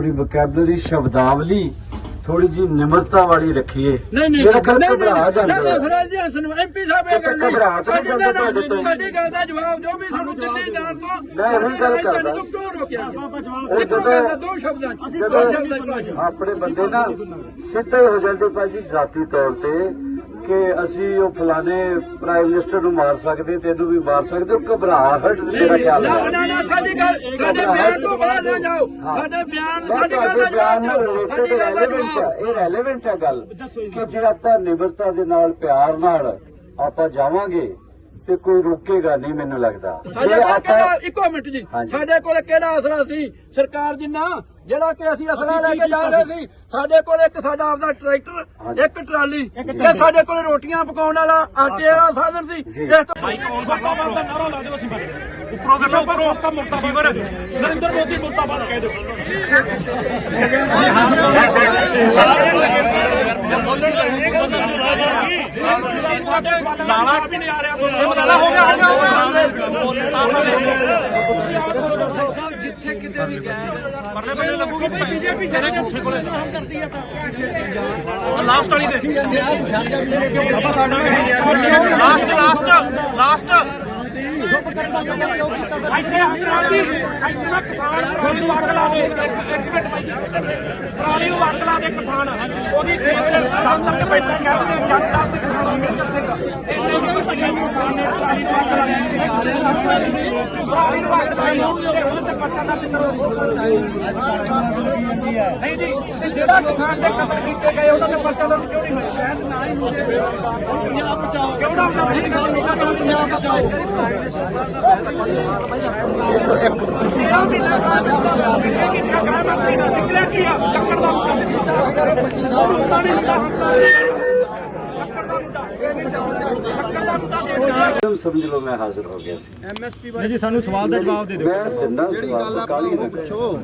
ਆਪਣੀ ਵੋਕੈਬਲਰੀ ਸ਼ਬਦਾਵਲੀ ਥੋੜੀ ਜੀ ਨਿਮਰਤਾ ਵਾਲੀ ਰੱਖੀਏ ਨਹੀਂ ਨਹੀਂ ਮੇਰਾ ਨਹੀਂ, ਘਬਰਾ ਨਹੀਂ, ਜਾਂਦਾ ਨਹੀਂ, ਹੈ। ਫਰਾਜ ਜੀ ਹਸਨ ਐਮਪੀ ਸਾਹਿਬ ਇਹ ਗੱਲ ਨਹੀਂ ਸਾਡੀ ਤਾਂ ਤੋਂ। ਗੱਲ ਦਾ ਜਵਾਬ ਦਿਓ ਵੀ ਸਾਨੂੰ ਦਿੱਲੀ ਜਾਣ ਤੋਂ ਮੈਂ ਉਹੀ ਗੱਲ ਕਰਦਾ। ਤੁਹਾਨੂੰ ਕਿਉਂ ਰੋਕਿਆ ਜਦੋਂ ਦੋ ਸ਼ਬਦਾਂ ਚ ਦੋ ਜਦੋਂ ਸ਼ਬਦਾਂ ਚ ਭਾਸ਼ਾ ਆਪਣੇ ਬੰਦੇ ਨਾ ਸਿੱਧੇ ਹੋ ਜਾਂਦੇ ਭਾਜੀ ਜ਼ਾਤੀ ਤੌਰ ਤੇ ਕਿ ਅਸੀਂ ਉਹ ਫਲਾਣੇ ਪ੍ਰਾਈਮ ਮਿਨਿਸਟਰ ਨੂੰ ਮਾਰ ਸਕਦੇ ਤੈਨੂੰ ਵੀ ਮਾਰ ਸਕਦੇ ਉਹ ਘਬਰਾਹਟ ਮੇਰਾ ਖਿਆਲ ਨਾ ਨਾ ਨਾ ਸਾਡੀ ਗੱਲ ਸਾਡੇ ਬਿਆਨ ਤੋਂ ਬਾਹਰ ਨਾ ਜਾਓ। ਸਾਡੇ ਬਿਆਨ ਸਾਡੀ ਗੱਲ ਦਾ ਜਵਾਬ ਦਿਓ ਸਾਡੀ ਗੱਲ ਇਹ ਰੈਲੇਵੈਂਟ ਹੈ ਗੱਲ ਕਿ ਜੇ ਆਪਾਂ ਨਿਮਰਤਾ ਦੇ ਨਾਲ ਪਿਆਰ ਨਾਲ ਆਪਾਂ ਜਾਵਾਂਗੇ ਤੇ ਕੋਈ ਰੋਕੇਗਾ ਨਹੀਂ ਮੈਨੂੰ ਲੱਗਦਾ। ਸਾਡੇ ਕੋਲ ਕਿਹੜਾ ਇੱਕੋ ਮਿੰਟ ਜੀ। ਹਾਂਜੀ। ਸਾਡੇ ਕੋਲ ਕਿਹੜਾ ਅਸਲਾ ਸੀ? ਸਰਕਾਰ ਜਿੰਨਾ ਜਿਹੜਾ ਕਿ ਅਸੀਂ ਅਸਲਾ ਲੈ ਕੇ ਜਾ ਰਹੇ ਸੀ ਸਾਡੇ ਕੋਲ ਇੱਕ ਸਾਡਾ ਆਪਦਾ ਟਰੈਕਟਰ ਇੱਕ ਟਰਾਲੀ ਤੇ ਸਾਡੇ ਕੋਲ ਰੋਟੀਆਂ ਪਕਾਉਣ ਵਾਲਾ ਆਟੇ ਵਾਲਾ ਸਾਧਨ ਸੀ। ਜੀ। ਇਸ ਤੋਂ ਮਾਈਕ ਔਨ ਕਰ ਲਓ ਉੱਪਰੋਂ। ਉੱਪਰੋਂ ਕਰ ਲਓ ਉੱਪਰੋਂ। ਰਿਸੀਵਰ ਨਰਿੰਦਰ ਮੋਦੀ ਮੁਰਦਾਬਾਦ ਕਹਿ ਦਿਓ। ਲਾਲਾ ਵੀ ਨਹੀਂ ਆ ਰਿਹਾ। ਸਿਮ ਲਾਲਾ ਹੋ ਗਿਆ ਹੋ ਗਿਆ ਹੋ ਗਿਆ ਦੇ ਕਿਤੇ ਵੀ ਗਏ। ਪਰਲੇ ਬੰਨੇ ਲੱਗੂਗੀ ਬੀਜੇਪੀ ਸਾਰੇ ਝੂਠੇ ਕੋਲੇ। ਲਾਸਟ ਵਾਲੀ ਦੇ। ਲਾਸਟ ਲਾਸਟ ਲਾਸਟ ਇੱਥੇ ਹੰਗਰਾਜੀ ਇੱਥੇ ਨਾ ਕਿਸਾਨ ਪਰਾਲੀ ਨੂੰ ਅੱਗ ਲਾ ਦੇ ਇੱਕ ਮਿੰਟ ਬਾਈ ਪਰਾਲੀ ਨੂੰ ਅੱਗ ਲਾ ਦੇ ਕਿਸਾਨ। ਉਹਦੀ ਖੇਤ ਦੇ ਦਮ ਤੱਕ ਬੈਠਾ ਕਹਿੰਦੇ ਜਨਤਾ ਨਹੀਂ ਜੀ ਤੇ ਜਿਹੜਾ ਕਿਸਾਨ ਦੇ ਕਤਲ ਕੀਤੇ ਗਏ ਉਹਨਾਂ ਦੇ ਪੱਤਾ ਦਾ ਕਿਉਂ ਨਹੀਂ ਹੋਇਆ ਸ਼ਾਇਦ ਨਾ ਹੀ ਹੁੰਦੇ ਪੰਜਾਬ ਬਚਾਓ ਕਿਉਂ ਨਾ ਬਚਾਓ ਪੰਜਾਬ ਬਚਾਓ ਤੁਮ ਸਮਝ ਲਓ ਮੈਂ ਹਾਜ਼ਰ ਹੋ ਗਿਆ ਸੀ। ਨਹੀਂ ਜੀ ਸਾਨੂੰ ਸਵਾਲ ਦਾ ਜਵਾਬ ਦੇ ਦਿਓ। ਮੈਂ ਦਿੰਦਾ ਸਵਾਲ ਕਾਲੀ ਨਾ ਕਰੋ।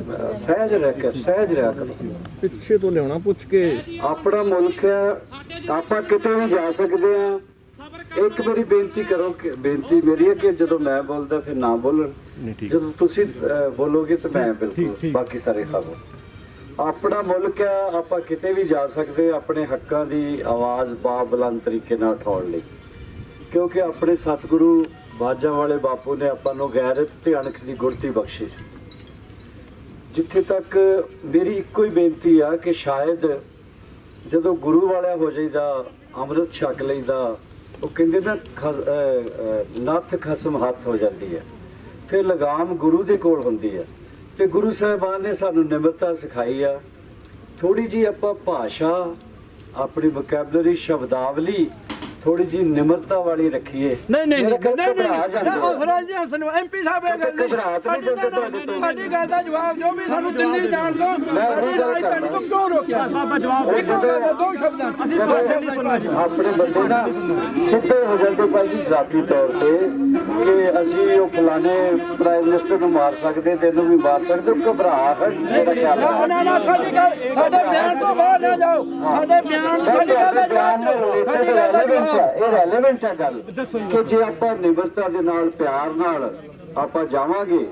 ਸਹਿਜ ਰਹਿ ਕੇ ਸਹਿਜ ਰਿਹਾ ਕਰੋ। ਪਿੱਛੇ ਤੋਂ ਲਿਆਉਣਾ ਪੁੱਛ ਕੇ। ਆਪਣਾ ਮੁਲਕ ਹੈ ਆਪਾਂ ਕਿਤੇ ਵੀ ਜਾ ਸਕਦੇ ਆ ਇੱਕ ਵਾਰੀ ਬੇਨਤੀ ਕਰੋ ਕਿ ਬੇਨਤੀ ਮੇਰੀ ਹੈ ਕਿ ਜਦੋਂ ਮੈਂ ਬੋਲਦਾ ਫਿਰ ਨਾ ਬੋਲਣ। ਜਦੋਂ ਤੁਸੀਂ ਬੋਲੋਗੇ ਤਾਂ ਮੈਂ ਬਿਲਕੁਲ ਬਾਕੀ ਸਾਰੇ ਖਾਵੋ ਆਪਣਾ ਮੁਲਕ ਹੈ ਆਪਾਂ ਕਿਤੇ ਵੀ ਜਾ ਸਕਦੇ ਆਪਣੇ ਹੱਕਾਂ ਦੀ ਆਵਾਜ਼ ਬਾਬਲੰਦ ਤਰੀਕੇ ਨਾਲ ਉਠਾਉਣ ਲਈ। ਕਿਉਂਕਿ ਆਪਣੇ ਸਤਿਗੁਰੂ ਬਾਜਾਂ ਵਾਲੇ ਬਾਪੂ ਨੇ ਆਪਾਂ ਨੂੰ ਗੈਰਤ ਤੇ ਅਣਖ ਦੀ ਗੁਰਤੀ ਬਖਸ਼ੀ ਸੀ। ਜਿੱਥੇ ਤੱਕ ਮੇਰੀ ਇੱਕੋ ਹੀ ਬੇਨਤੀ ਆ ਕਿ ਸ਼ਾਇਦ ਜਦੋਂ ਗੁਰੂ ਵਾਲਿਆ ਹੋ ਜਾਈਦਾ, ਅੰਮ੍ਰਿਤ ਛਕ ਲਈਦਾ, ਉਹ ਕਹਿੰਦੇ ਨਾ, ਖਸ- ਨੱਥ ਖਸਮ ਹੱਥ ਹੋ ਜਾਂਦੀ ਹੈ। ਫਿਰ ਲਗਾਮ ਗੁਰੂ ਦੇ ਕੋਲ ਹੁੰਦੀ ਹੈ। ਤੇ ਗੁਰੂ ਸਾਹਿਬਾਨ ਨੇ ਸਾਨੂੰ ਨਿਮਰਤਾ ਸਿਖਾਈ ਆ। ਥੋੜੀ ਜੀ ਆਪਾਂ ਭਾਸ਼ਾ, ਆਪਣੀ ਵੋਕੈਬਲਰੀ ਸ਼ਬਦਾਵਲੀ ਥੋੜੀ ਜੀ ਨਿਮਰਤਾ ਵਾਲੀ ਰੱਖੀਏ। ਨਹੀਂ ਨਹੀਂ ਨਹੀਂ ਨਹੀਂ ਨਹੀਂ ਉਹ ਫਰਾਜ ਜੀ ਹਸਨ ਐਮਪੀ ਸਾਹਿਬ ਇਹ ਗੱਲ ਨਹੀਂ। ਨਹੀਂ ਸਾਡੀ ਤਾਂ। ਤੋਂ। ਗੱਲ ਦਾ ਜਵਾਬ ਦਿਓ ਵੀ ਸਾਨੂੰ ਦਿੱਲੀ ਜਾਣ ਤੋਂ ਗੱਲ ਸਾਡੀ ਤੁਹਾਨੂੰ ਕਰਦਾ। ਕਿਉਂ ਰੋਕਿਆ? ਬਾਬਾ ਜਵਾਬ ਦੇ ਦਾ ਦੋ ਸ਼ਬਦਾਂ। ਅਸੀਂ ਦੋ ਸ਼ਬਦਾਂ ਚ ਭਾਸ਼ਾ ਆਪਣੇ ਬੰਦੇ ਨਾ ਸਿੱਧੇ ਹੋ ਜਾਂਦੇ ਭਾਜੀ ਜ਼ਾਤੀ ਤੌਰ ਤੇ ਕਿ ਅਸੀਂ ਉਹ ਫਲਾਣੇ ਪ੍ਰਾਈਮ ਮਿਨਿਸਟਰ ਨੂੰ ਮਾਰ ਸਕਦੇ ਤੈਨੂੰ ਵੀ ਮਾਰ ਸਕਦੇ ਘਬਰਾਹਟ ਮੇਰਾ ਖਿਆਲ ਨਾ ਨਾ ਨਾ ਸਾਡੀ ਗੱਲ ਸਾਡੇ ਬਿਆਨ ਤੋਂ ਬਾਹਰ ਨਾ ਜਾਓ। ਸਾਡੇ ਬਿਆਨ ਸਾਡੀ ਗੱਲ ਦਾ ਜਵਾਬ ਦਿਓ। ਸਾਡੀ ਗੱਲ ਦਾ ਜਵਾਬ ਇਹ ਰੈਲੇਵੈਂਟ ਹੈ ਗੱਲ। ਕਿ ਜੇ ਆਪਾਂ ਨਿਮਰਤਾ ਦੇ ਨਾਲ ਪਿਆਰ ਨਾਲ ਆਪਾਂ ਜਾਵਾਂਗੇ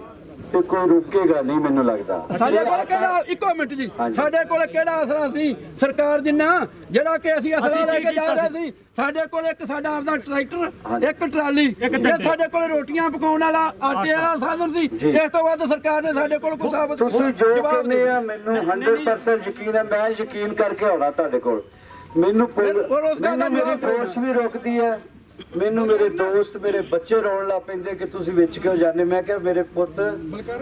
ਤੇ ਕੋਈ ਰੁਕੇਗਾ ਨਹੀਂ ਮੈਨੂੰ ਲੱਗਦਾ। ਸਾਡੇ ਕੋਲ ਕਿਹੜਾ ਇੱਕੋ ਮਿੰਟ ਜੀ। ਸਾਡੇ ਕੋਲ ਕਿਹੜਾ ਅਸਲਾ ਸੀ? ਸਰਕਾਰ ਜਿੰਨਾ ਜਿਹੜਾ ਕਿ ਅਸੀਂ ਅਸਲਾ ਲੈ ਕੇ ਜਾ ਰਹੇ ਸੀ? ਸਾਡੇ ਕੋਲ ਇੱਕ ਸਾਡਾ ਆਪਦਾ ਟਰੈਕਟਰ। ਇੱਕ ਟਰਾਲੀ ਤੇ ਸਾਡੇ ਕੋਲ ਰੋਟੀਆਂ ਪਕਾਉਣ ਵਾਲਾ ਆਟੇ ਵਾਲਾ ਸਾਧਨ ਸੀ। ਇਸ ਤੋਂ ਬਾਅਦ ਸਰਕਾਰ ਨੇ ਸਾਡੇ ਕੋਲ ਕੋਈ ਸਾਬਤ ਤੁਸੀਂ ਜੋ ਕਹਿੰਦੇ ਆ ਮੈਨੂੰ 100% ਯਕੀਨ ਹੈ ਮੈਂ ਯਕੀਨ ਕਰਕੇ ਆਉਣਾ ਤੁਹਾਡੇ ਕੋਲ। ਮੈਨੂੰ ਮੈਨੂੰ ਮੇਰੀ। ਫੋਰਸ ਵੀ ਰੋਕਦੀ ਹੈ। ਮੈਨੂੰ ਮੇਰੇ ਦੋਸਤ ਮੇਰੇ ਬੱਚੇ ਰੋਣ ਲੱਗ ਪੈਂਦੇ ਕਿ ਤੁਸੀਂ ਵਿੱਚ ਕਿਉਂ ਜਾਂਦੇ? ਮੈਂ ਕਿਹਾ ਮੇਰੇ ਪੁੱਤ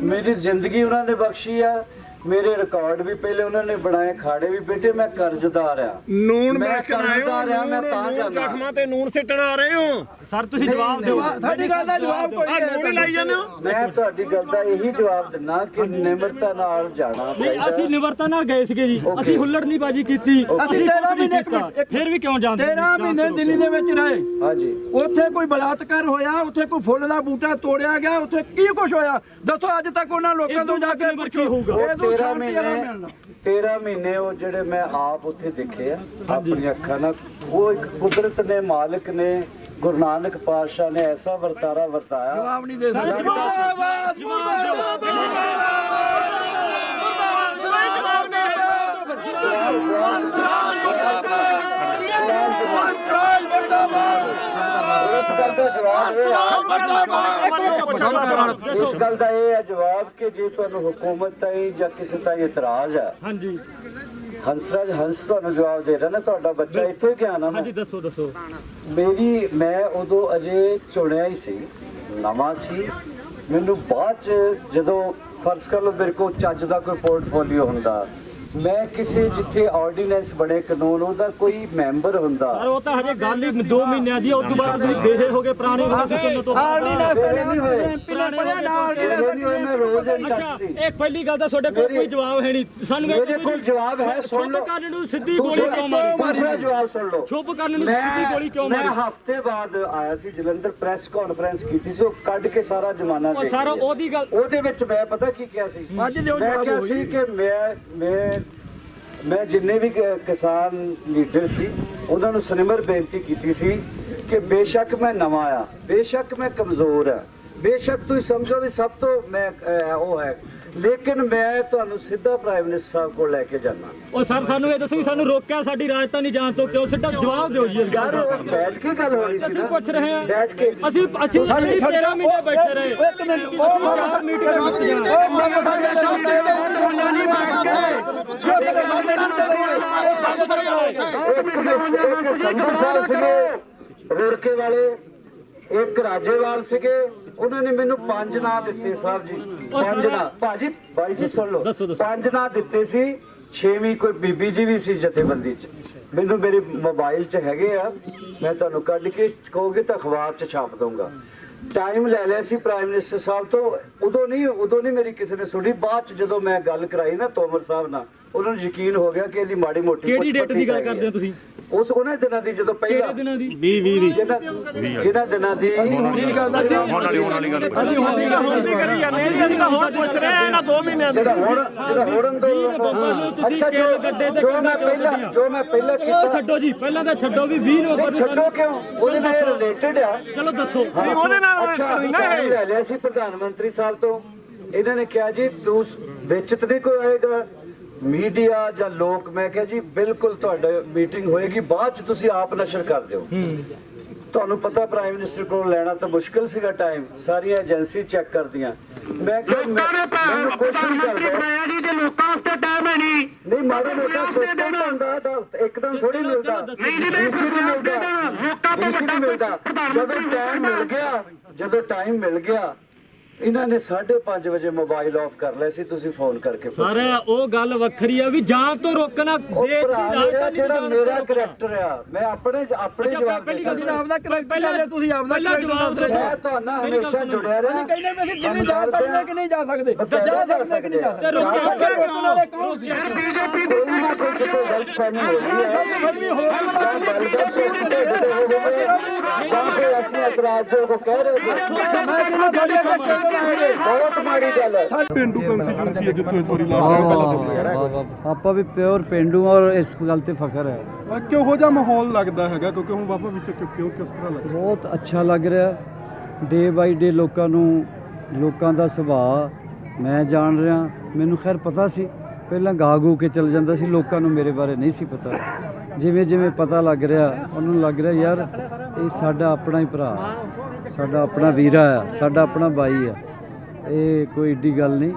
ਮੇਰੀ ਜ਼ਿੰਦਗੀ ਉਹਨਾਂ ਨੇ ਬਖਸ਼ੀ ਆ। ਮੇਰੇ ਰਿਕਾਰਡ ਵੀ ਪਹਿਲੇ ਉਹਨਾਂ ਨੇ ਬਣਾਏ ਖਾੜੇ ਵੀ ਬੇਟੇ ਮੈਂ ਕਰਜ਼ਦਾਰ ਆ। ਨੂਣ ਮੈਂ ਵੇਚਣ ਆਏ ਕਰਜ਼ਦਾਰ ਆ ਹੋ ਮੈਂ ਤਾਂ ਜਾਂਦਾ। ਜ਼ਖਮਾਂ ਤੇ ਨੂਣ ਸਿੱਟਣ ਆ ਰਹੇ ਹੋ। ਸਰ ਤੁਸੀਂ ਜਵਾਬ ਦਿਓ। ਸਾਡੀ ਗੱਲ ਦਾ ਜਵਾਬ ਕੋਈ ਆ ਨਹੀਂ ਨੂਣ ਹੀ ਲਾਈ ਜਾਂਦੇ ਹੋ। ਮੈਂ ਤੁਹਾਡੀ ਗੱਲ ਦਾ ਇਹੀ ਜਵਾਬ ਦਿੰਦਾ ਕਿ ਨਿਮਰਤਾ ਨਾਲ ਜਾਣਾ ਨਹੀਂ ਅਸੀਂ ਚਾਹੀਦਾ ਨਿਵਰਤਾ ਨਾਲ ਗਏ ਸੀਗੇ ਜੀ। Okay. ਅਸੀਂ ਹੁੱਲੜ ਨਹੀਂ ਬਾਜੀ ਕੀਤੀ। ਅਸੀਂ ਕੁਛ 13 ਨਹੀਂ ਮਹੀਨੇ ਇੱਕ ਕੀਤਾ। ਮਿੰਟ, ਇੱਕ- ਫਿਰ ਵੀ ਕਿਉਂ ਜਾਂਦੇ 13 ਮਹੀਨੇ ਦਿੱਲੀ ਦੇ ਵਿੱਚ ਰਹੇ। ਹਾਂਜੀ। ਉੱਥੇ ਕੋਈ ਬਲਾਤਕਾਰ ਹੋਇਆ ਉੱਥੇ ਕੋਈ ਫੁੱਲ ਦਾ ਬੂਟਾ ਤੋੜਿਆ ਗਿਆ ਉੱਥੇ ਕੀ ਕੁਝ ਹੋਇਆ? ਦੱਸੋ ਅੱਜ ਤੱਕ ਉਹਨਾਂ ਲੋਕਾਂ ਤੋਂ ਜਾ ਕੇ ਪੁੱਛੋ। ਹੋਊਗਾ। ਇਹ ਤੋਂ 13 ਮਹੀਨੇ 13 ਮਹੀਨੇ ਉਹ ਜਿਹੜੇ ਮੈਂ ਆਪ ਉੱਥੇ ਦੇਖੇ ਆ ਆਪਣੀ ਅੱਖਾਂ ਨਾਲ। ਉਹ ਇੱਕ ਕੁਦਰਤ ਨੇ ਮਾਲਕ ਨੇ ਗੁਰੂ ਨਾਨਕ ਪਾਤਸ਼ਾਹ ਨੇ ਐਸਾ ਵਰਤਾਰਾ ਵਰਤਾਇਆ। ਜਵਾਬ ਨਹੀਂ ਗੱਲ ਦਾ ਜਵਾਬ ਇਹ ਹੈ- ਇਸ ਗੱਲ ਦਾ ਇਹ ਹੈ ਜਵਾਬ ਕਿ ਜੇ ਤੁਹਾਨੂੰ ਹਕੂਮਤ ਤਾਈ ਜਾਂ ਕਿਸੇ ਤਾਈ ਇਤਰਾਜ਼ ਹੈ ਹਾਂਜੀ। ਹੰਸਰਾਜ ਹੰਸ ਤੁਹਾਨੂੰ ਜਵਾਬ ਦੇ ਰਿਹਾ ਨਾ ਤੁਹਾਡਾ ਬੱਚਾ ਇੱਥੇ ਗਿਆ ਨਾ ਹਾਂਜੀ ਦੱਸੋ ਦੱਸੋ। ਮੇਰੀ ਮੈਂ ਉਦੋਂ ਅਜੇ ਚੁਣਿਆ ਹੀ ਸੀ ਨਵਾਂ ਸੀ। ਮੈਨੂੰ ਬਾਅਦ ਚ ਜਦੋਂ ਫਰਜ਼ ਕਰ ਲਓ ਮੇਰੇ ਕੋਲ ਚੱਜ ਦਾ ਕੋਈ ਪੋਰਟਫੋਲੀਓ ਹੁੰਦਾ ਮੈਂ ਕਿਸੇ ਜਿੱਥੇ ਆਰਡੀਨੈਂਸ ਬਣੇ ਕਾਨੂੰਨ ਉਹਦਾ ਕੋਈ ਮੈਂਬਰ ਹੁੰਦਾ। ਸਰ ਉਹ ਤਾਂ ਹਜੇ ਗੱਲ ਹੀ 2 ਮਹੀਨਿਆਂ ਦੀ ਉਸ ਤੋਂ ਬਾਅਦ ਤੁਸੀਂ ਦੇਹੇ ਹੋ ਗਏ ਪੁਰਾਣੇ ਸੁਣਨ ਤੋਂ ਆਰਡੀਨੈਂਸ ਨਹੀਂ ਹੋਏ। ਐਮਪੀ ਨੇ ਪੜਿਆ ਨਾ ਮੇਰੇ ਨਹੀਂ ਹੋਏ, ਮੈਂ ਰੋਜ਼ ਇਨ ਟੱਚ ਅੱਛਾ ਸੀ। ਇੱਕ ਪਹਿਲੀ ਗੱਲ ਤਾਂ ਤੁਹਾਡੇ ਕੋਲ ਕੋਈ ਜਵਾਬ ਹੈ ਨਹੀਂ। ਸਾਨੂੰ ਇਹ ਮੇਰੇ ਕੋਲ ਜਵਾਬ ਹੈ ਸੁਣ ਲਓ। ਕਰਨ ਨੂੰ ਸਿੱਧੀ ਗੋਲੀ ਕਿਉਂ ਮਾਰੀ? ਦੂਸਰਾ ਜਵਾਬ ਸੁਣ ਲਓ। ਚੁੱਪ ਕਰਨ ਨੂੰ ਸਿੱਧੀ ਗੋਲੀ ਕਿਉਂ ਮੈਂ ਮਾਰੀ? ਹਫ਼ਤੇ ਬਾਅਦ ਆਇਆ ਸੀ ਜਲੰਧਰ ਪ੍ਰੈਸ ਕਾਨਫਰੰਸ ਕੀਤੀ ਸੀ ਉਹ ਕੱਢ ਕੇ ਸਾਰਾ ਜਮਾਨਾ ਉਹ ਦੇਖ ਸਾਰਾ। ਉਹਦੀ ਗੱਲ ਉਹਦੇ ਵਿੱਚ ਮੈਂ ਪਤਾ ਕੀ ਕਿਹਾ ਸੀ? ਅੱਜ ਲਿਓ ਮੈਂ ਜਵਾਬ ਕਿਹਾ ਹੋਈ। ਸੀ ਕਿ ਮੈਂ ਮੈਂ ਮੈਂ ਜਿੰਨੇ ਵੀ ਕਿਸਾਨ ਲੀਡਰ ਸੀ, ਉਹਨਾਂ ਨੂੰ ਸਨਿਮਰ ਬੇਨਤੀ ਕੀਤੀ ਸੀ ਕਿ ਬੇਸ਼ੱਕ ਮੈਂ ਨਵਾਂ ਆ, ਬੇਸ਼ੱਕ ਮੈਂ ਕਮਜ਼ੋਰ ਆ। ਬੇਸ਼ੱਕ ਤੁਸੀਂ ਸਮਝੋ ਵੀ ਸਭ ਤੋਂ ਮੈਂ ਉਹ ਹੈ ਲੇਕਿਨ ਮੈਂ ਤੁਹਾਨੂੰ ਸਿੱਧਾ ਪ੍ਰਾਈਮ ਮਿਨਿਸਟਰ ਸਾਹਿਬ ਕੋਲ ਲੈ ਕੇ ਜਾਣਾ ਉਹ ਸਰ ਸਾਨੂੰ ਇਹ ਦੱਸੋ ਵੀ ਸਾਨੂੰ ਰੋਕਿਆ ਸਾਡੀ ਰਾਜਧਾਨੀ ਜਾਣ ਤੋਂ ਕਿਉਂ ਸਿੱਧਾ ਜਵਾਬ ਦਿਓ ਜੀ ਇਸ ਗੱਲ ਯਾਰ ਦਾ ਉਹ ਬੈਠ ਕੇ ਗੱਲ ਹੋ ਰਹੀ ਸੀ ਅਸੀਂ ਪੁੱਛ ਰਹੇ ਹਾਂ ਬੈਠ ਕੇ ਅਸੀਂ ਅਸੀਂ ਅਸੀਂ 13 ਮਹੀਨੇ ਬੈਠੇ ਰਹੇ ਇੱਕ ਮਿੰਟ ਉਹ ਚਾਰ ਮੀਟਿੰਗਾਂ ਕੀਤੀਆਂ ਉਹ ਮੰਗ ਸਾਡੇ ਸਾਹਮਣੇ ਨਹੀਂ ਬੈਠ ਕੇ ਜੋ ਤੇਰੇ ਸਾਹਮਣੇ ਨਹੀਂ ਇੱਕ ਇੱਕ ਸੰਧੂ ਸਾਹਿਬ ਸੀਗੇ ਰੁੜਕੇ ਵਾਲੇ ਇੱਕ ਰਾਜੇਵਾਲ ਸੀਗੇ ਉਹਨਾਂ ਨੇ ਮੈਨੂੰ ਪੰਜ ਨਾਂ ਦਿੱਤੇ ਸਾਹਿਬ ਜੀ। ਪੰਜ ਨਾਂ। ਭਾਜੀ ਬਾਈ ਜੀ ਸੁਣ ਲਓ। ਪੰਜ ਨਾਂ ਦਿੱਤੇ ਸੀ ਛੇਵੀਂ ਕੋਈ ਬੀਬੀ ਜੀ ਵੀ ਸੀ ਜਥੇਬੰਦੀ 'ਚ। ਮੈਨੂੰ ਮੇਰੇ ਮੋਬਾਈਲ 'ਚ ਹੈਗੇ ਆ। ਮੈਂ ਤੁਹਾਨੂੰ ਕੱਢ ਕੇ ਕਹੋਗੇ ਤਾਂ ਅਖਬਾਰ 'ਚ ਛਾਪ ਦਊਂਗਾ। ਟਾਈਮ ਲੈ ਲਿਆ ਸੀ ਪ੍ਰਾਈਮ ਮਿਨਿਸਟਰ ਸਾਹਿਬ ਤੋਂ। ਉਦੋਂ ਨਹੀਂ ਉਦੋਂ ਨਹੀਂ ਮੇਰੀ ਕਿਸੇ ਨੇ ਸੁਣੀ। ਬਾਅਦ 'ਚ ਜਦੋਂ ਮੈਂ ਗੱਲ ਕਰਾਈ ਨਾ ਤੋਮਰ ਸਾਹਿਬ ਨਾਲ ਉਹਨਾਂ ਨੂੰ ਯਕੀਨ ਹੋ ਗਿਆ ਕਿ ਇਹਦੀ ਮਾੜੀ ਮੋਟੀ ਕਿਹੜੀ ਡੇਟ ਦੀ ਗੱਲ ਕਰਦੇ ਹੋ ਤੁਸੀਂ? ਉਸ ਉਹਨਾਂ ਦਿਨਾਂ ਦੀ ਜਦੋਂ ਪਹਿਲਾਂ ਕਿਹੜੇ ਦਿਨਾਂ ਦੀ? 20 20 ਦੀ। ਜਿਹਨਾਂ ਦਿਨਾਂ ਦੀ ਨਹੀਂ ਗੱਲ ਦਾ ਹੁਣ ਵਾਲੀ ਹੁਣ ਵਾਲੀ ਗੱਲ ਅਸੀਂ ਹੁਣ ਦੀ ਗੱਲ ਹੁਣ ਦੀ ਕਰੀ ਜਾਂਦੇ ਜੀ ਅਸੀਂ ਤਾਂ ਹੋਰ ਪੁੱਛ ਰਹੇ ਆ ਇਹਨਾਂ 2 ਮਹੀਨਿਆਂ ਦੀ। ਜਿਹੜਾ ਹੁਣ ਜਿਹੜਾ ਹੁਣ ਅੰਦੋਲਨ ਅੱਛਾ ਜੋ ਕਿਹੜੇ ਗੱਡੇ ਤੇ ਜੋ ਮੈਂ ਪਹਿਲਾਂ? ਜੋ ਮੈਂ ਪਹਿਲਾਂ ਕੀਤਾ ਛੱਡੋ ਜੀ ਪਹਿਲਾਂ ਤਾਂ ਛੱਡੋ ਵੀ 20 ਨਵੰਬਰ ਨੂੰ ਛੱਡੋ ਕਿਉਂ? ਉਹਦੇ ਨਾਲ ਰਿਲੇਟਡ ਆ। ਚਲੋ ਦੱਸੋ। ਨਹੀਂ, ਉਹਦੇ ਨਾਲ ਅੱਛਾ related ਨਹੀਂ ਨਾ time ਇਹ। ਲੈ ਲਿਆ ਸੀ ਪ੍ਰਧਾਨ ਮੰਤਰੀ ਸਾਹਿਬ ਤੋਂ। ਇਹਨਾਂ ਨੇ ਕਿਹਾ ਜੀ ਤੂੰ ਵਿੱਚ ਤੇ ਨਹੀਂ ਕੋਈ ਆਏਗਾ ਮੀਡੀਆ ਜਾਂ ਲੋਕ ਮੈਂ ਕਿਹਾ ਜੀ ਬਿਲਕੁਲ ਤੁਹਾਡੇ ਮੀਟਿੰਗ ਹੋਏਗੀ ਬਾਅਦ ਚ ਤੁਸੀਂ ਆਪ ਨਸ਼ਰ ਕਰ ਦਿਓ। ਤੁਹਾਨੂੰ ਪਤਾ ਪ੍ਰਾਈਮ ਮਿਨਿਸਟਰ ਕੋਲ ਲੈਣਾ ਤਾਂ ਮੁਸ਼ਕਲ ਸੀਗਾ ਟਾਈਮ ਸਾਰੀਆਂ ਏਜੰਸੀ ਚੈੱਕ ਕਰਦੀਆਂ। ਮੈਂ ਕਿਹਾ ਮੈਂ- ਮੈਨੂੰ ਕੁਛ ਨਹੀਂ ਕਰਦਾ। ਨਹੀਂ। ਮਾੜੇ ਮੋਟਾ ਸਿਸਟਮ ਹੁੰਦਾ ਤਾਂ ਇੱਕਦਮ ਥੋੜੀ ਮਿਲਦਾ। ਡੀਸੀ ਨਹੀਂ ਮਿਲਦਾ। ਡੀਸੀ ਨਹੀਂ ਮਿਲਦਾ। ਜਦੋਂ ਟਾਈਮ ਮਿਲ ਗਿਆ ਜਦੋਂ ਟਾਈਮ ਮਿਲ ਗਿਆ ਇਹਨਾਂ ਨੇ 5:30 ਵਜੇ ਮੋਬਾਈਲ ਆਫ ਕਰ ਲਿਆ ਸੀ ਤੁਸੀਂ ਫੋਨ ਕਰਕੇ ਪੁੱਛ ਸਰ ਲਿਆ। ਉਹ ਗੱਲ ਵੱਖਰੀ ਆ ਵੀ ਜਾਣ ਤੋਂ ਰੋਕਣਾ ਉਹ ਦੇਸ਼ ਭਰਾ ਦੀ ਮੇਰਾ ਰਾਜਧਾਨੀ ਜਿਹੜਾ ਮੇਰਾ। ਕਰੈਕਟਰ ਆ ਮੈਂ ਆਪਣੇ ਆਪਣੇ ਅੱਛਾ, ਜਵਾਬ ਪਹਿਲੀ ਦੇ ਗੱਲ ਤੁਸੀਂ ਆਪਦਾ ਕਰੈਕਟਰ ਲੈ ਲਿਆ ਤੁਸੀਂ ਆਪਦਾ ਪਹਿਲਾਂ character ਜਵਾਬ ਦੱਸ। ਮੈਂ ਮੇਰੀ ਗੱਲ ਹਮੇਸ਼ਾ ਸੁਣੋ। ਜੁੜਿਆ ਰਿਹਾ। ਕਹਿੰਦੇ ਵੀ ਅਸੀਂ ਦਿੱਲੀ ਜਾ ਸਕਦੇ ਕਿ ਨਹੀਂ ਜਾ ਸਕਦੇ? ਜਾ ਸਕਦੇ ਕਿ ਨਹੀਂ ਜਾ ਤੇ ਸਕਦੇ ਜਾ ਵਾਲੇ ਕੌਣ ਸੀ? ਕੋਈ ਨਾ ਕੋਈ ਕਿਤੇ ਗਲਤ ਫਹਿਮੀ ਹੋ। ਰਹੀ ਹੈ ਜਾਂ ਗੱਲਬਾਤ ਸੋਚ ਕੇ ਕਿਤੇ ਹੋ ਗਏ ਜਾਂ ਫਿਰ ਅਸੀਂ ਇਤਰਾਜ਼ੋਂ ਕੋ ਕਹਿ ਰਹੇ ਸੀ ਮੈਂ ਕਿਹਾ ਤੁਹਾਡੇ ਅੱਗੇ ਚੱਲ ਬਹੁਤ ਮਾੜੀ ਗੱਲ ਹੈ। ਪਿੰਡੂ ਕੰਸਟੀਟਿਊਂਸੀ ਹੈ ਜਿੱਥੋਂ ਇਸ ਵਾਰੀ ਲਾ ਰਹੇ ਪਹਿਲਾਂ ਵਾਹ, ਵਾਹ। ਆਪਾਂ ਵੀ ਪਿਓਰ ਪਿੰਡੂ ਔਰ ਇਸ ਗੱਲ ਤੇ ਫਖਰ ਹੈ। ਕਿਹੋ ਜਿਹਾ ਮਾਹੌਲ ਲੱਗਦਾ ਹੈਗਾ? ਕਿਉਂਕਿ ਹੁਣ ਬਾਬਾ ਵਿੱਚ ਕਿਉਂ ਕਿਸ ਤਰ੍ਹਾਂ ਲੱਗਦਾ? ਬਹੁਤ ਅੱਛਾ ਲੱਗ ਰਿਹਾ। ਡੇ ਬਾਈ ਡੇ ਲੋਕਾਂ ਨੂੰ ਲੋਕਾਂ ਦਾ ਸੁਭਾਅ ਮੈਂ ਜਾਣ ਰਿਹਾ। ਮੈਨੂੰ ਖੈਰ ਪਤਾ ਸੀ। ਪਹਿਲਾਂ ਗਾਗੂ ਕੇ ਚਲ ਜਾਂਦਾ ਸੀ। ਲੋਕਾਂ ਨੂੰ ਮੇਰੇ ਬਾਰੇ ਨਹੀਂ ਸੀ ਪਤਾ। ਜਿਵੇਂ ਜਿਵੇਂ ਪਤਾ ਲੱਗ ਰਿਹਾ ਉਹਨਾਂ ਨੂੰ ਲੱਗ ਰਿਹਾ ਯਾਰ ਇਹ ਸਾਡਾ ਆਪਣਾ ਹੀ ਭਰਾ ਸਾਡਾ ਆਪਣਾ ਵੀਰਾ ਆ ਸਾਡਾ ਆਪਣਾ ਬਾਈ ਆ। ਇਹ ਕੋਈ ਏਡੀ ਗੱਲ ਨਹੀਂ।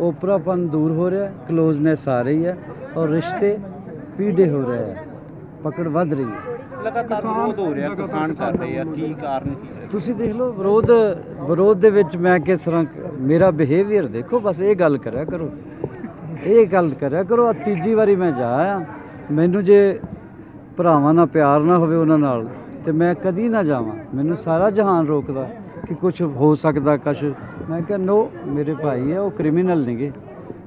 ਓਪਰਾਪਨ ਦੂਰ ਹੋ ਰਿਹਾ ਕਲੋਜ਼ਨੈਸ ਆ ਰਹੀ ਹੈ ਔਰ ਰਿਸ਼ਤੇ ਪੀੜੇ ਹੋ ਰਹੇ ਹੈ ਪਕੜ ਵੱਧ ਰਹੀ ਹੈ। ਤੁਸੀਂ ਦੇਖ ਲਓ ਵਿਰੋਧ ਵਿਰੋਧ ਦੇ ਵਿੱਚ ਮੈਂ ਕਿਸ ਤਰ੍ਹਾਂ ਮੇਰਾ ਬਿਹੇਵੀਅਰ ਦੇਖੋ ਬਸ ਇਹ ਗੱਲ ਕਰਿਆ ਕਰੋ। ਇਹ ਗੱਲ ਕਰਿਆ ਕਰੋ ਆ ਤੀਜੀ ਵਾਰੀ ਮੈਂ ਜਾ ਆਇਆ। ਮੈਨੂੰ ਜੇ ਭਰਾਵਾਂ ਨਾਲ ਪਿਆਰ ਨਾ ਹੋਵੇ ਉਹਨਾਂ ਨਾਲ ਤੇ ਮੈਂ ਕਦੀ ਨਾ ਜਾਵਾਂ। ਮੈਨੂੰ ਸਾਰਾ ਜਹਾਨ ਰੋਕਦਾ ਕਿ ਕੁਝ ਹੋ ਸਕਦਾ, ਕੁਛ। ਮੈਂ ਕਿਹਾ, ਨੋ, ਮੇਰੇ ਭਾਈ ਆ, ਉਹ ਕ੍ਰਿਮੀਨਲ ਨੇਗੇ।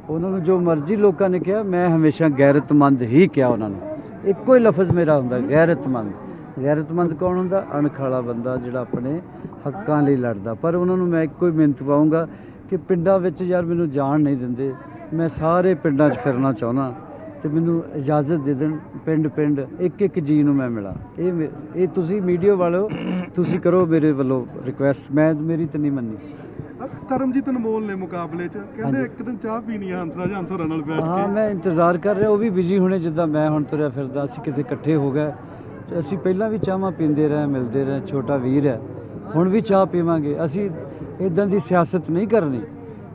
ਉਹਨਾਂ ਨੂੰ ਜੋ ਮਰਜ਼ੀ ਲੋਕਾਂ ਨੇ ਕਿਹਾ, ਮੈਂ ਹਮੇਸ਼ਾ ਗੈਰਤਮੰਦ ਹੀ ਕਿਹਾ ਉਹਨਾਂ ਨੂੰ। ਇੱਕੋ ਹੀ ਲਫ਼ਜ਼ ਮੇਰਾ ਹੁੰਦਾ, ਗੈਰਤਮੰਦ। ਗੈਰਤਮੰਦ ਕੌਣ ਹੁੰਦਾ? ਅਣਖਾਲਾ ਬੰਦਾ ਜਿਹੜਾ ਆਪਣੇ ਹੱਕਾਂ ਲਈ ਲੜਦਾ। ਪਰ ਉਹਨਾਂ ਨੂੰ ਮੈਂ ਇੱਕੋ ਹੀ ਮਿਹਨਤ ਪਾਉਂਗਾ ਕਿ ਪਿੰਡਾਂ ਵਿੱਚ ਯਾਰ ਮੈਨੂੰ ਜਾਣ ਨਹੀਂ ਦਿੰਦੇ। ਮੈਂ ਸਾਰੇ ਪਿੰਡਾਂ 'ਚ ਫਿਰਨਾ ਚਾਹੁੰਦਾ। ਤੇ ਮੈਨੂੰ ਇਜਾਜ਼ਤ ਦੇ ਦੇਣ ਪਿੰਡ ਪਿੰਡ ਇੱਕ ਇੱਕ ਜੀ ਨੂੰ ਮੈਂ ਮਿਲਾਂ। ਇਹ ਇਹ ਤੁਸੀਂ ਮੀਡੀਆ ਵਾਲਿਓ ਤੁਸੀਂ ਕਰੋ ਮੇਰੇ ਵੱਲੋਂ ਰਿਕੁਐਸਟ ਮੈਂ ਮੇਰੀ ਤਾਂ ਨਹੀਂ ਮੰਨੀ। ਕਰਮਜੀਤ ਅਨਮੋਲ ਨੇ ਮੁਕਾਬਲੇ 'ਚ। ਕਹਿੰਦੇ ਇੱਕ ਦਿਨ ਚਾਹ ਪੀਣੀ ਆ ਹੰਸਰਾਜ ਹੰਸੋਰਾ ਨਾਲ ਬੈਠ ਹਾਂ ਮੈਂ ਇੰਤਜ਼ਾਰ ਕਰ ਰਿਹਾ ਉਹ ਵੀ ਬਿਜ਼ੀ ਹੋਣੇ ਜਿੱਦਾਂ ਮੈਂ ਹੁਣ ਤੁਰਿਆ ਫਿਰਦਾ ਅਸੀਂ ਕਿਤੇ ਇਕੱਠੇ ਹੋ ਗਏ। ਅਸੀਂ ਪਹਿਲਾਂ ਵੀ ਚਾਹਾਂ ਪੀਂਦੇ ਰਹੇ ਮਿਲਦੇ ਰਹੇ ਛੋਟਾ ਵੀਰ ਹੈ। ਹੁਣ ਵੀ ਚਾਹ ਪੀਵਾਂਗੇ। ਅਸੀਂ ਇਦਾਂ ਦੀ ਸਿਆਸਤ ਨਹੀਂ ਕਰਨੀ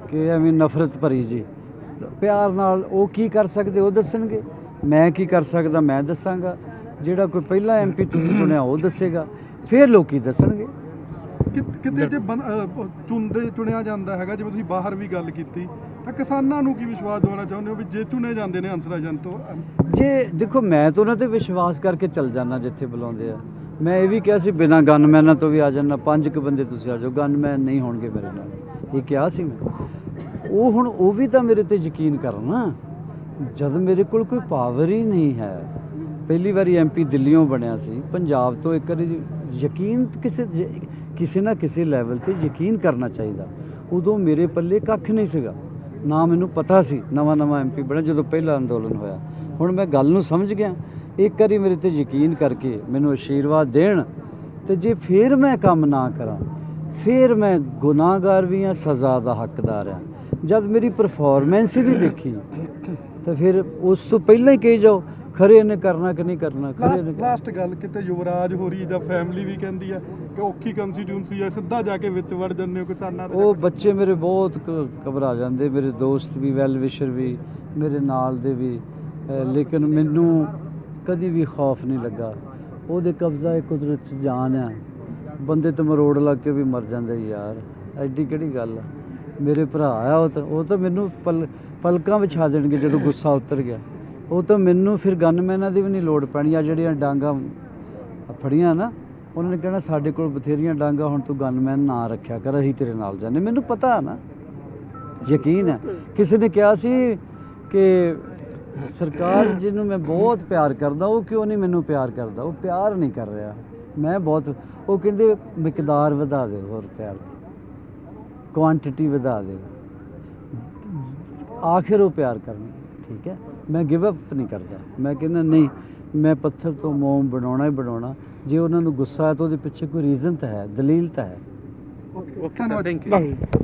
ਕਿ ਐਵੇਂ ਨਫ਼ਰਤ ਭਰੀ ਜੀ। ਪਿਆਰ ਨਾਲ ਉਹ ਕੀ ਕਰ ਸਕਦੇ ਉਹ ਦੱਸਣਗੇ। ਮੈਂ ਕੀ ਕਰ ਸਕਦਾ ਮੈਂ ਦੱਸਾਂਗਾ। ਜਿਹੜਾ ਕੋਈ ਪਹਿਲਾ ਐਮਪੀ ਤੁਸੀਂ ਚੁਣਿਆ ਉਹ ਦੱਸੇਗਾ। ਫਿਰ ਲੋਕੀ ਦੱਸਣਗੇ। ਕਿਤੇ ਜੇ ਚੁਣਦੇ ਚੁਣਿਆ ਜਾਂਦਾ ਹੈਗਾ ਜਿਵੇਂ ਤੁਸੀਂ ਬਾਹਰ ਵੀ ਗੱਲ ਕੀਤੀ ਤਾਂ ਕਿਸਾਨਾਂ ਨੂੰ ਕੀ ਵਿਸ਼ਵਾਸ ਦਿਵਾਉਣਾ ਚਾਹੁੰਦੇ ਹੋ ਵੀ ਜੇ ਚੁਣੇ ਜਾਂਦੇ ਨੇ ਹੰਸਰਾਜ ਤੋਂ? ਅਮ, ਜੇ ਦੇਖੋ ਮੈਂ ਤਾਂ ਉਹਨਾਂ ਤੇ ਵਿਸ਼ਵਾਸ ਕਰਕੇ ਚੱਲ ਜਾਣਾ ਜਿੱਥੇ ਬੁਲਾਉਂਦੇ ਆ। ਮੈਂ ਇਹ ਵੀ ਕਿਹਾ ਸੀ ਬਿਨਾਂ ਗਨਮੈਨਾਂ ਤੋਂ ਵੀ ਆ ਜਾਣਾ ਪੰਜ ਕੁ ਬੰਦੇ ਤੁਸੀਂ ਆ ਜਾਓ ਗਨਮੈਨ ਨਹੀਂ ਹੋਣਗੇ ਮੇਰੇ ਨਾਲ। ਇਹ ਕਿਹਾ ਸੀ ਮੈਂ। ਉਹ ਹੁਣ ਉਹ ਵੀ ਤਾਂ ਮੇਰੇ ਤੇ ਯਕੀਨ ਕਰਨ ਜਦ ਮੇਰੇ ਕੋਲ ਕੋਈ ਪਾਵਰ ਹੀ ਨਹੀਂ ਹੈ। ਪਹਿਲੀ ਵਾਰੀ ਐਮਪੀ ਦਿੱਲੀੋਂ ਬਣਿਆ ਸੀ ਪੰਜਾਬ ਤੋਂ ਇੱਕ ਵਾਰੀ ਯਕੀਨ ਕਿਸੇ ਕਿਸੇ ਨਾ ਕਿਸੇ ਲੈਵਲ ਤੇ ਯਕੀਨ ਕਰਨਾ ਚਾਹੀਦਾ। ਉਦੋਂ ਮੇਰੇ ਪੱਲੇ ਕੱਖ ਨਹੀਂ ਸੀਗਾ ਨਾ ਮੈਨੂੰ ਪਤਾ ਸੀ ਨਵਾਂ ਨਵਾਂ ਐਮਪੀ ਬਣਿਆ ਜਦੋਂ ਪਹਿਲਾ ਅੰਦੋਲਨ ਹੋਇਆ। ਹੁਣ ਮੈਂ ਗੱਲ ਨੂੰ ਸਮਝ ਗਿਆ ਇੱਕ ਵਾਰੀ ਮੇਰੇ ਤੇ ਯਕੀਨ ਕਰਕੇ ਮੈਨੂੰ ਆਸ਼ੀਰਵਾਦ ਦੇਣ ਤੇ ਜੇ ਫੇਰ ਮੈਂ ਕੰਮ ਨਾ ਕਰਾਂ ਫੇਰ ਮੈਂ ਗੁਨਾਹਗਾਰ ਵੀ ਹਾਂ ਸਜ਼ਾ ਦਾ ਹੱਕਦਾਰ ਹਾਂ। ਜਦ ਮੇਰੀ ਪਰਫਾਰਮੈਂਸ ਹੀ ਨਹੀਂ ਦੇਖੀ ਤਾਂ ਫਿਰ ਉਸ ਤੋਂ ਪਹਿਲਾਂ ਹੀ ਕਹੀ ਜਾਓ ਖਰੇ ਇਹਨੇ ਕਰਨਾ ਕਿ ਨਹੀਂ ਕਰਨਾ ਖਰੇ ਇਹਨੇ ਲਾਸਟ ਗੱਲ ਕਿਤੇ ਯੁਵਰਾਜ ਹੋਰੀ ਦਾ ਫੈਮਿਲੀ ਵੀ ਕਹਿੰਦੀ ਆ ਕਿ ਔਖੀ ਕੰਸਟੀਟਿਊਂਸੀ ਹੈ ਸਿੱਧਾ ਜਾ ਕੇ ਵਿੱਚ ਵੜ ਜਾਂਦੇ ਹੋ ਕਿਸਾਨਾਂ ਦੇ ਉਹ ਬੱਚੇ ਮੇਰੇ ਬਹੁਤ ਘਬਰਾ ਜਾਂਦੇ ਮੇਰੇ ਦੋਸਤ ਵੀ ਵੈਲ ਵਿਸ਼ਰ ਵੀ ਮੇਰੇ ਨਾਲ ਦੇ ਵੀ ਲੇਕਿਨ ਮੈਨੂੰ ਕਦੀ ਵੀ ਖੌਫ ਨਹੀਂ ਲੱਗਾ। ਉਹਦੇ ਕਬਜ਼ਾ ਹੈ ਕੁਦਰਤ ਜਾਨ ਆ। ਬੰਦੇ ਤੇ ਮਰੋੜ ਲੱਗ ਕੇ ਵੀ ਮਰ ਜਾਂਦੇ ਯਾਰ ਐਡੀ ਕਿਹੜੀ ਗੱਲ ਆ? ਮੇਰੇ ਭਰਾ ਆ, ਉਹ ਤਾਂ ਉਹ ਤਾਂ ਮੈਨੂੰ ਪਲ ਪਲਕਾਂ ਵਿਛਾ ਦੇਣਗੇ ਜਦੋਂ ਗੁੱਸਾ ਉਤਰ ਗਿਆ। ਉਹ ਤਾਂ ਮੈਨੂੰ ਫਿਰ ਗਨਮੈਨਾਂ ਦੀ ਵੀ ਨਹੀਂ ਲੋੜ ਪੈਣੀ ਆ ਜਿਹੜੀਆਂ ਡਾਂਗਾ ਫੜੀਆਂ ਨਾ, ਉਹਨਾਂ ਨੇ ਕਹਿਣਾ ਸਾਡੇ ਕੋਲ ਬਥੇਰੀਆਂ ਡਾਂਗਾ, ਹੁਣ ਤੂੰ ਗਨਮੈਨ ਨਾ ਰੱਖਿਆ ਕਰ, ਅਸੀਂ ਤੇਰੇ ਨਾਲ ਜਾਂਦੇ। ਮੈਨੂੰ ਪਤਾ ਨਾ, ਯਕੀਨ ਹੈ ਕਿਸੇ ਨੇ ਕਿਹਾ ਸੀ ਕਿ ਸਰਕਾਰ ਜਿਹਨੂੰ ਮੈਂ ਬਹੁਤ ਪਿਆਰ ਕਰਦਾ, ਉਹ ਕਿਉਂ ਨਹੀਂ ਮੈਨੂੰ ਪਿਆਰ ਕਰਦਾ? ਉਹ ਪਿਆਰ ਨਹੀਂ ਕਰ ਰਿਹਾ। ਮੈਂ ਬਹੁਤ ਉਹ ਕਹਿੰਦੇ, ਮਿਕਦਾਰ ਵਧਾ ਦੇ ਹੋਰ ਪਿਆਰ ਦੀ। ਕੁਆਂਟੀਟੀ ਵਧਾ ਦੇ ਆਖਿਰ ਉਹ ਪਿਆਰ ਕਰਨੀ ਠੀਕ ਹੈ? ਮੈਂ ਗਿਵ ਅਪ ਨਹੀਂ ਕਰਦਾ। ਮੈਂ ਕਹਿੰਦਾ ਨਹੀਂ ਮੈਂ ਪੱਥਰ ਤੋਂ ਮੋਮ ਬਣਾਉਣਾ ਹੀ ਬਣਾਉਣਾ। ਜੇ ਉਹਨਾਂ ਨੂੰ ਗੁੱਸਾ ਹੈ ਤਾਂ ਉਹਦੇ ਪਿੱਛੇ ਕੋਈ ਰੀਜ਼ਨ ਤਾਂ ਹੈ ਦਲੀਲ ਤਾਂ ਹੈ। ਧੰਨਵਾਦ।